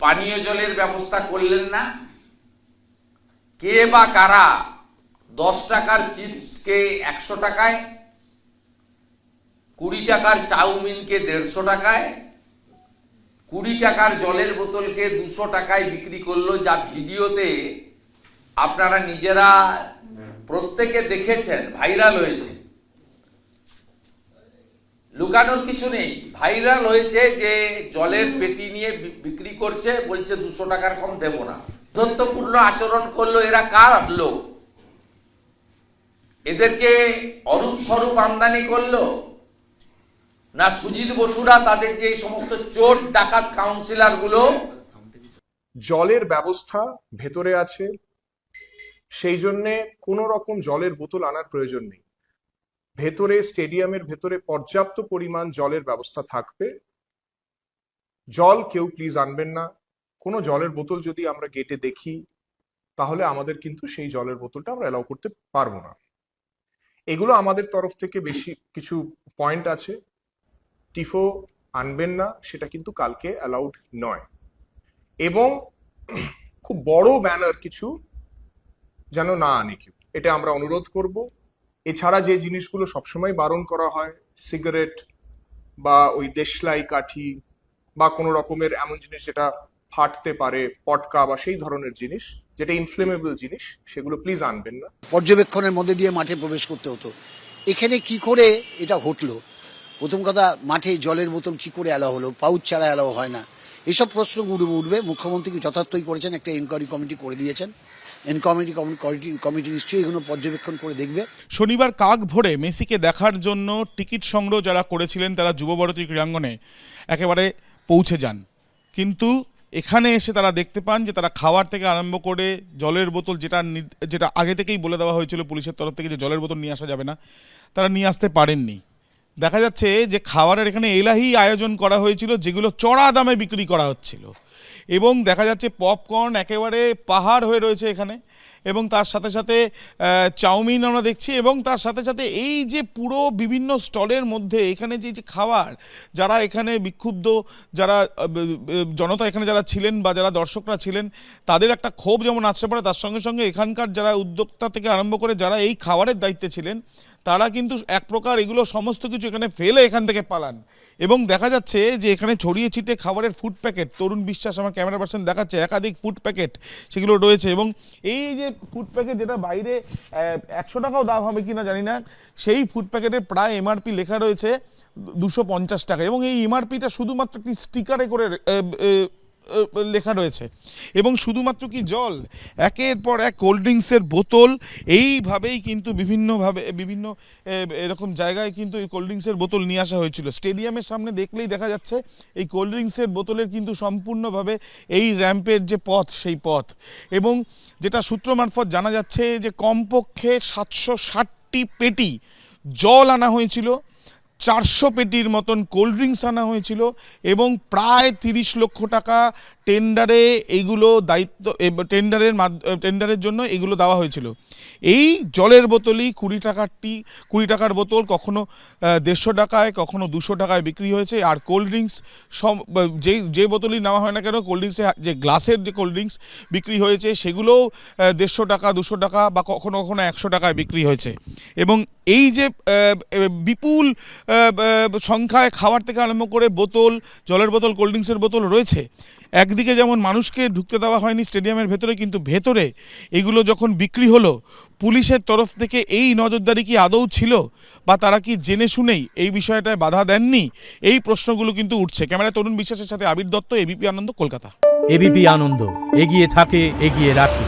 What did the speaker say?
পানীয় জলের ব্যবস্থা করলেন না। কে বা কারা দশ টাকার চিপসকে একশো টাকায়, কুড়ি টাকার চাউমিনকে দেড়শো টাকায়, কুড়ি টাকার জলের বোতলকে দুশো টাকায় বিক্রি করল, যা ভিডিওতে আপনারা নিজেরা প্রত্যেকে দেখেছেন, ভাইরাল হয়েছে। লুকানোর কিছু নেই। ভাইরাল হয়েছে যে জলের পেটি নিয়ে বিক্রি করছে, বলছে দুশো টাকার কম দেব না। ধত্বপূর্ণ আচরণ করল এরা কার লোক? এদেরকে অরূপ স্বরূপ আমদানি করল? না সুজিত বসুরা তাদের যে সমস্ত চোর, ডাকাত কাউন্সিলরগুলো? জলের ব্যবস্থা ভেতরে আছে। সেই জন্যে কোনো রকম জলের বোতল আনার প্রয়োজন নেই। ভেতরে, স্টেডিয়ামের ভেতরে পর্যাপ্ত পরিমাণ জলের ব্যবস্থা থাকবে। জল কেউ প্লিজ আনবেন না। কোনো জলের বোতল যদি আমরা গেটে দেখি, তাহলে আমাদের কিন্তু সেই জলের বোতলটা আমরা অ্যালাউ করতে পারব না। এগুলো আমাদের তরফ থেকে বেশি কিছু পয়েন্ট আছে। টিফো আনবেন না, সেটা কিন্তু কালকে অ্যালাউড নয়। এবং খুব বড় ব্যানার কিছু যেন না আনে কেউ। এটা আমরা অনুরোধ করব। এছাড়া যে জিনিসগুলো সবসময় বারণ করা হয়, সিগারেট বা ওই দেশলাই কাঠি বা কোনো রকমের এমন জিনিস যেটা ফাটতে পারে, পটকা বা সেই ধরনের জিনিস, যেটা ইনফ্লেমেবল জিনিস, সেগুলো প্লিজ আনবেন না। পর্যবেক্ষণের মধ্যে দিয়ে মাঠে প্রবেশ করতে হতো। এখানে কি করে এটা ঘটলো? প্রথম কথা, মাঠে জলের বোতল কি করে এলাও হলো? পাউচ ছাড়া এলাও হয় না। এসব প্রশ্ন উঠবে। মুখ্যমন্ত্রী যথার্থই করেছেন? একটা এনকোয়ারি কমিটি করে দিয়েছেন। এনকমিটি কমিটি কমিটি নিশ্চয়ই এগুলো পর্যবেক্ষণ করে দেখবে। শনিবার কাক ভোরে মেসিকে দেখার জন্য টিকিট সংগ্রহ যারা করেছিলেন, তারা যুবভারতী ক্রীড়াঙ্গনে একেবারে পৌঁছে যান। কিন্তু এখানে এসে তারা দেখতে পান যে তারা খাওয়ার থেকে আরম্ভ করে জলের বোতল যেটা যেটা আগে থেকেই বলে দেওয়া হয়েছিল পুলিশের তরফ থেকে যে জলের বোতল নিয়ে আসা যাবে না, তারা নিয়ে আসতে পারেননি। দেখা যাচ্ছে যে খাবারের এখানে এলাহি আয়োজন করা হয়েছিল, যেগুলো চড়া দামে বিক্রি করা হচ্ছিল। এবং দেখা যাচ্ছে পপকর্ন একেবারে পাহাড় হয়ে রয়েছে এখানে এবং তার সাথে সাথে চাউমিন আমরা দেখছি এবং তার সাথে সাথে এই যে পুরো বিভিন্ন স্টলের মধ্যে এখানে যে যে খাবার যারা এখানে বিক্ষুব্ধ, যারা জনতা এখানে যারা ছিলেন বা যারা দর্শকরা ছিলেন, তাদের একটা ক্ষোভ যেমন আসতে পারে, তার সঙ্গে সঙ্গে এখানকার যারা উদ্যোক্তা থেকে আরম্ভ করে যারা এই খাবারের দায়িত্বে ছিলেন তারা কিন্তু এক প্রকার এগুলো সমস্ত কিছু এখানে ফেলে এখান থেকে পালান। এবং দেখা যাচ্ছে যে এখানে ছড়িয়ে ছিটে খাবারের ফুড প্যাকেট তরুণ বিশ্বাস আমার ক্যামেরা পার্সন দেখাচ্ছে, একাধিক ফুড প্যাকেট সেগুলো রয়েছে এবং এই যে ফুড প্যাকেট যেটা বাইরে একশো টাকাও দাম হবে কি না জানি না, সেই ফুড প্যাকেটে প্রায় এমআরপি লেখা রয়েছে দুশো পঞ্চাশ টাকা। এবং এই এমআরপিটা শুধুমাত্র একটি স্টিকারে করে লেখা রয়েছে। এবং শুধুমাত্র কি জল? একের পর এক কোল্ড ড্রিঙ্কসের বোতল। এইভাবেই কিন্তু বিভিন্নভাবে, বিভিন্ন এরকম জায়গায় কিন্তু এই কোল্ড ড্রিঙ্কসের বোতল নিয়ে আসা হয়েছিল। স্টেডিয়ামের সামনে দেখলেই দেখা যাচ্ছে, এই কোল্ড ড্রিঙ্কসের বোতলের কিন্তু সম্পূর্ণভাবে এই র্যাম্পের যে পথ, সেই পথ। এবং যেটা সূত্র মারফত জানা যাচ্ছে যে কমপক্ষে সাতশো ষাটটি পেটি জল আনা হয়েছিল। চারশো পেটির মতন কোল্ড ড্রিঙ্কস আনা হয়েছিল এবং প্রায় তিরিশ লক্ষ টাকা টেন্ডারে এইগুলো দায়িত্ব টেন্ডারের টেন্ডারের জন্য এগুলো দেওয়া হয়েছিল। এই জলের বোতলই কুড়ি টাকারটি কুড়ি টাকার বোতল কখনো দেড়শো টাকায়, কখনো দুশো টাকায় বিক্রি হয়েছে। আর কোল্ড ড্রিঙ্কস সব যে যে বোতলই নেওয়া হয় না কেন, কোল্ড ড্রিঙ্কসে যে গ্লাসের যে কোল্ড ড্রিঙ্কস বিক্রি হয়েছে, সেগুলোও দেড়শো টাকা, দুশো টাকা বা কখনো কখনো একশো টাকায় বিক্রি হয়েছে। এবং এই যে বিপুল সংখ্যায় খাবার থেকে আরম্ভ করে বোতল, জলের বোতল, কোল্ড ড্রিঙ্কসের বোতল রয়েছে, একদিকে যেমন মানুষকে ঢুকতে দেওয়া হয়নি স্টেডিয়ামের ভেতরে, কিন্তু ভেতরে এগুলো যখন বিক্রি হলো, পুলিশের তরফ থেকে এই নজরদারি কি আদৌ ছিল বা তারা কি জেনে শুনেই এই বিষয়টায় বাধা দেননি? এই প্রশ্নগুলো কিন্তু উঠছে। ক্যামেরা তরুণ বিশ্বাসের সাথে আবির দত্ত এবিপি আনন্দ, কলকাতা। এবিপি আনন্দ, এগিয়ে থাকে, এগিয়ে রাখে।